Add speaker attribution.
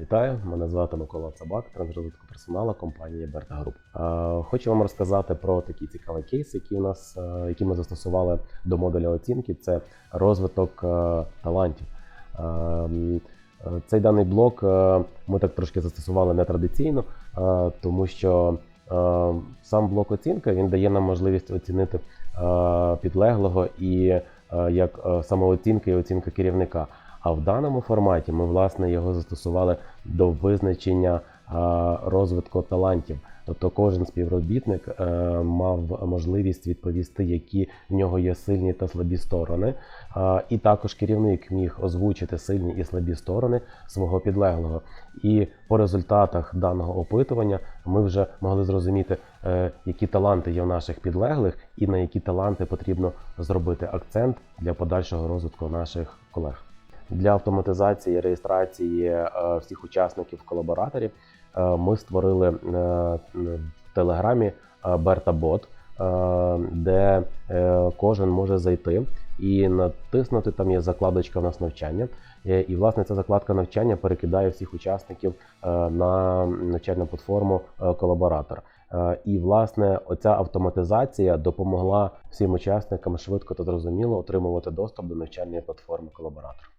Speaker 1: Вітаю, мене звати Микола Цабак, тренер розвитку персоналу компанії Берта Груп. Хочу вам розказати про такий цікавий кейс, який у нас який ми застосували до модуля оцінки. Це розвиток талантів. Цей даний блок ми так трошки застосували нетрадиційно, тому що сам блок оцінка він дає нам можливість оцінити підлеглого і як самооцінка і оцінка керівника. А в даному форматі ми власне його застосували до визначення розвитку талантів. Тобто кожен співробітник е, мав можливість відповісти, які в нього є сильні та слабі сторони. А, І також керівник міг озвучити сильні і слабі сторони свого підлеглого. І по результатах даного опитування ми вже могли зрозуміти, е, які таланти є в наших підлеглих, і на які таланти потрібно зробити акцент для подальшого розвитку наших колег. Для автоматизації реєстрації е, всіх учасників колабораторів е, ми створили е, в Телеграмі Бертабот, де кожен може зайти і натиснути. Там є закладочка у нас навчання. І власне ця закладка навчання перекидає всіх учасників на навчальну платформу колаборатор. І власне оця автоматизація допомогла всім учасникам швидко та зрозуміло отримувати доступ до навчальної платформи колаборатор.